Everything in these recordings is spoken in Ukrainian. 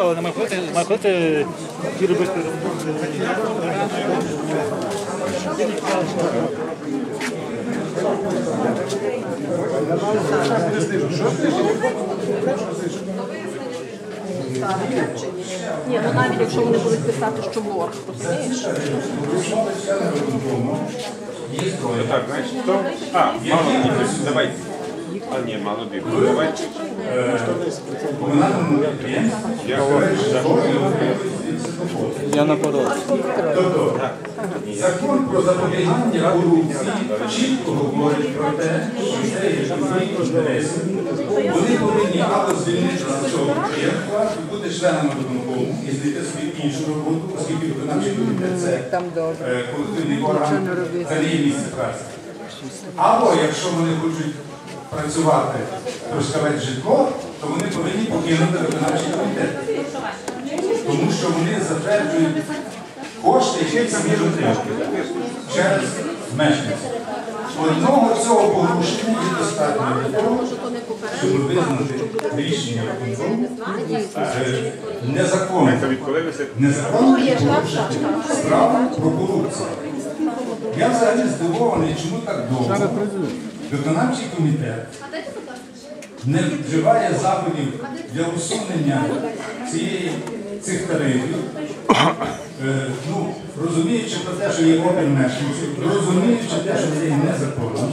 але ходити, має ходити ті робити Ні, ну навіть якщо вони будуть писати, що борг, розумієш? Так, значить, то... А, мало давайте. А, ні, мало. Давайте. комунальному Я на порог. закон про запобігання корупції чітко говорить про те, що це є інтересів. Вони повинні або звільнитися з цього підприємства і бути членами виконкому і знайти собі іншу роботу, оскільки виконавчий комітет це е, колективний орган, це є місце праці. Або якщо вони хочуть працювати, розкавати житло, то вони повинні покинути виконавчий комітет. Тому що вони затверджують кошти, які самі отримують через мешканців. Одного цього порушення є достатньо для того, щоб визнати рішення виконкому незаконним. Незаконним порушенням про корупцію. Я взагалі здивований, чому так довго виконавчий комітет не вживає заходів для усунення цієї, цих тарифів, Е, ну, розуміючи про те, що є опір мешканців, розуміючи те, що це є незаконно,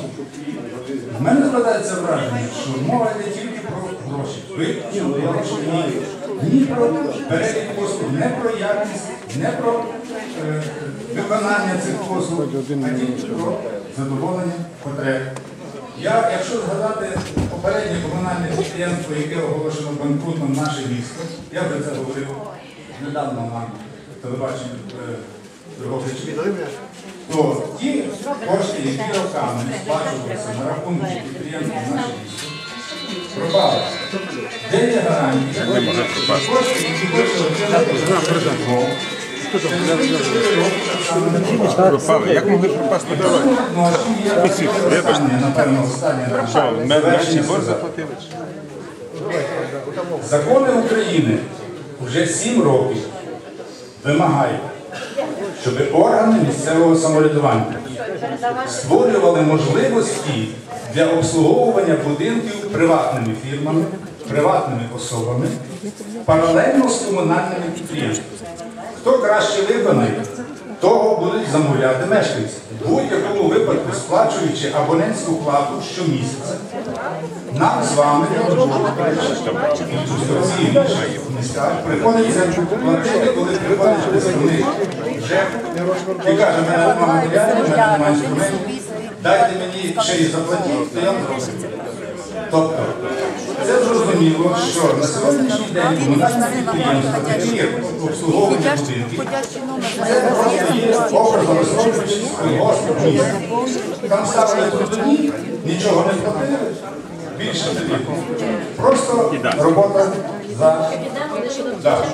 в мене складається враження, що мова йде тільки про гроші. Виключно про гроші ні, ні про перелік послуг, не про якість, не про е, виконання цих послуг, а тільки про задоволення потреб. Я, якщо згадати попереднє комунальне підприємство, яке оголошено банкрутом наше місто, я вже це говорив недавно на телебаченні е, то ті кошти, які роками сплачувалися на рахунки підприємства наше місто, пропали. Де є гарантія? Кошти, які кошти отримали пропали. Як могли пропасти? Є останнє, напевно, останнє менший борг заплатили? Закони України вже сім років вимагають, щоб органи місцевого самоврядування створювали можливості для обслуговування будинків приватними фірмами, приватними особами, паралельно з комунальними підприємствами. Хто краще виконає, того будуть замовляти мешканці. В будь-якому випадку сплачуючи абонентську плату щомісяця, нам з вами містах приходиться платити, коли приходить представник ЖЕК і каже, мене немає матеріалів, в мене немає інструментів, дайте мені ще й заплатіть, то я зроблю. Тобто, зрозуміло, що на сьогоднішній день які обслуговування будинків, це просто є міста. Там ставили трудові, нічого не платили, більше тоді. Просто робота за Да.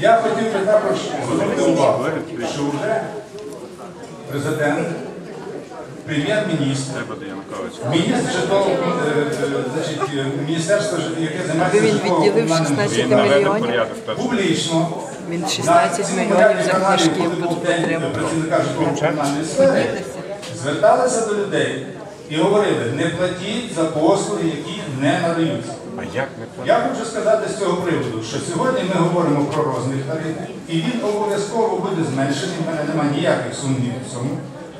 Я хотів би також звернути увагу, що вже президент, прем'єр-міністр. Міністр житлового, е, е, значить, е, міністерство, яке займається Він житловим відділив комунальним 16 мільйонів. публічно Він 16 мільйонів за книжки був день працівника житлово-комунальної сфери, зверталися до людей і говорили, не платіть за послуги, які не надаються. А як не платити? Я хочу сказати з цього приводу, що сьогодні ми говоримо про розмір тарифу, і він обов'язково буде зменшений, в мене немає ніяких сумнівів в цьому.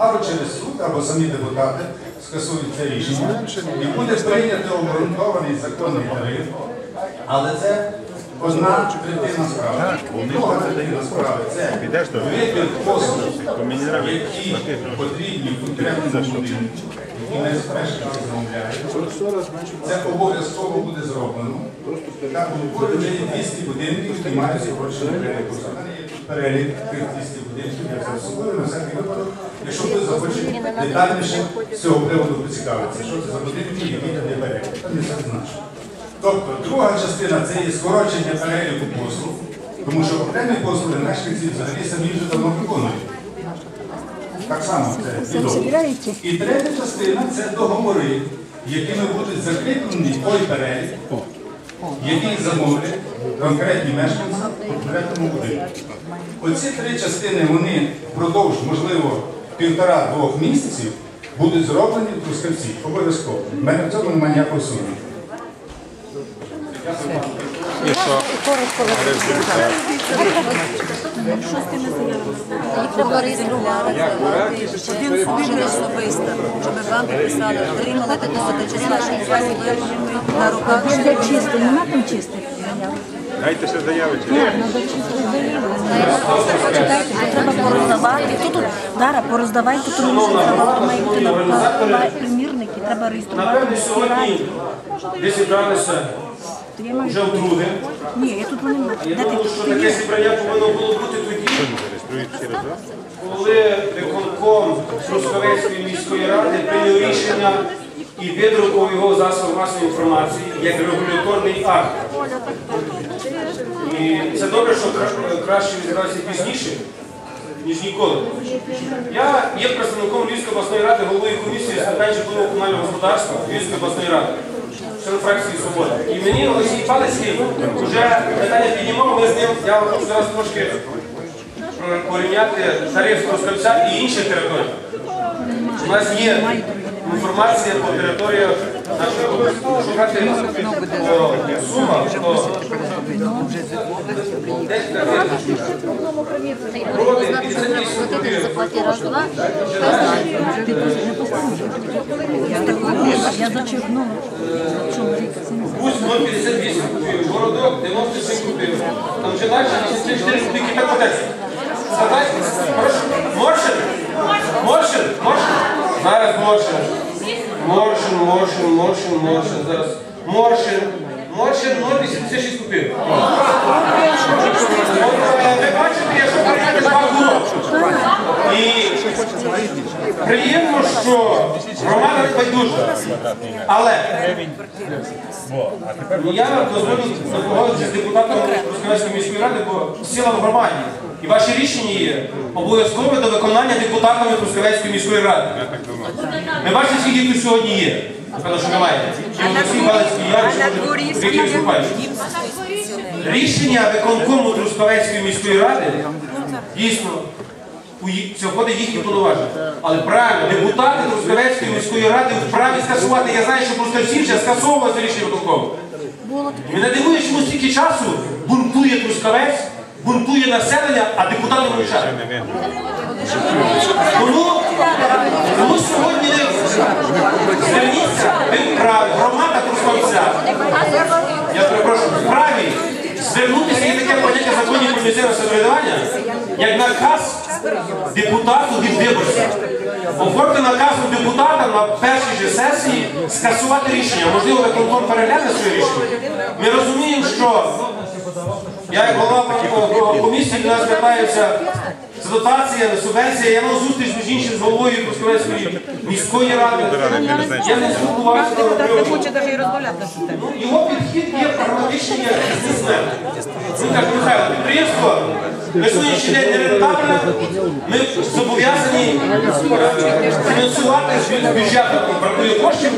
Або через суд, або самі депутати скасують це рішення, і буде прийнято обґрунтований законний тариф. Але це одна третина справи. Друга третина справи це вибір послуг, які потрібні конкретному будинку, які не спешно замовляють. Це обов'язково буде зроблено. Так, буде вже є 200 будинків, які мають скорочений перелік. Є тих 200 будинків, я взяв з собою на всякий випадок. Якщо ви захочете детальніше з цього приводу поцікавитися, що це за будинки, які там є перелік. Там не все значно. Тобто, друга частина це є скорочення переліку послуг, тому що окремі послуги мешканці взагалі самі вже давно виконують. Так само це відомо. І третя частина це договори, якими будуть закріплені той перелік, який замовлять конкретні мешканці конкретному будинку. Оці три частини вони впродовж, можливо, півтора-двох місяців будуть зроблені в Трускавці. Обов'язково. У мене в цьому немає ніякого сумніву. Їх щоб вам підписали, отримали такого то числа, на руках. Чисто, нема там чистих. Дайте ще заяви. Почекайте, то треба пороздавати. Тут тут Дара, пороздавайте, тому що треба має бути на на примірники, треба реєструвати. Напевно, сьогодні ви зібралися маю- вже вдруге. Ні, я тут вони Я думаю, що таке зібрання повинно було бути тоді, коли виконком Трускавецької міської ради прийняв рішення і видрукував його в засобах масової інформації як регуляторний акт. І це добре, що краще відбувалося пізніше, ніж ніколи. Я є представником Львівської обласної ради, головою комісії з питань житлового комунального господарства Львівської обласної ради, член фракції Свобода. І мені Олексій Палицький вже питання піднімав, ми з ним, я вам хочу зараз трошки порівняти тариф Трускавця і інших територій. У нас є інформація по територіях області. Шукати по сумах, то десь 58 купив. Заплати раз, два. Я зачерпнула. Гусь 0,58 купив, городок 97 купив. Там вже далі 84 кубики так подеться. Задайте, прошу. Моршин? Моршин? Моршин? Зараз Моршин. Моршин, Моршин, Моршин, Моршин. Зараз. Моршин. Моршин 0,86 купив. Ви бачите, якщо порівняти два блоки. І приємно, що громада байдужа. Але я дозволю допомагати з депутатом Трускавецької міської ради, бо сила в громаді. І ваші рішення є обов'язкове до виконання депутатами Трускавецької міської ради. Ми бачите, скільки тут сьогодні є. Напевно, що немає. Рішення виконкому Трускавецької міської ради дійсно у це входить їхні повноваження. Але правильно, депутати Трускавецької міської ради вправі скасувати. Я знаю, що Трускавці вже скасовували це рішення виконкому. Мене дивує, чому стільки часу бунтує Трускавець, бунтує населення, а депутати мовчать. Тому, сьогодні зверніться, ви вправі, громада Трускавця. Я перепрошую, вправі звернутися є таке поняття законів про самоврядування, як наказ депутату від виборця. Оформити наказом депутата на першій же сесії скасувати рішення. Можливо, виконком перегляне своє рішення. Ми розуміємо, що я як голова комісії до нас звертаються з дотація, субвенція. Я мав зустріч між іншим з головою Трускавецької міської ради. Я не спілкувався. Ну, Його підхід є прагматичний бізнесмен. Він каже, Михайло, підприємство на сьогоднішній день не рентабельне, ми зобов'язані е, фінансувати з бюджету, бракує коштів.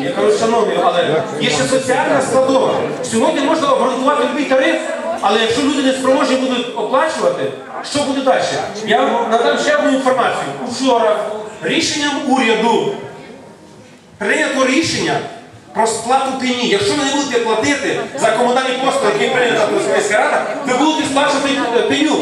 Я кажу, шановні, але є ще соціальна складова. Сьогодні можна обґрунтувати будь-який тариф, але якщо люди не спроможні будуть оплачувати, що буде далі? Я надам ще одну інформацію. Вчора рішенням уряду прийнято рішення про сплату пені. Якщо ви не будете платити за комунальні послуги, які прийнята Трускавецька рада, ви будете сплачувати пеню.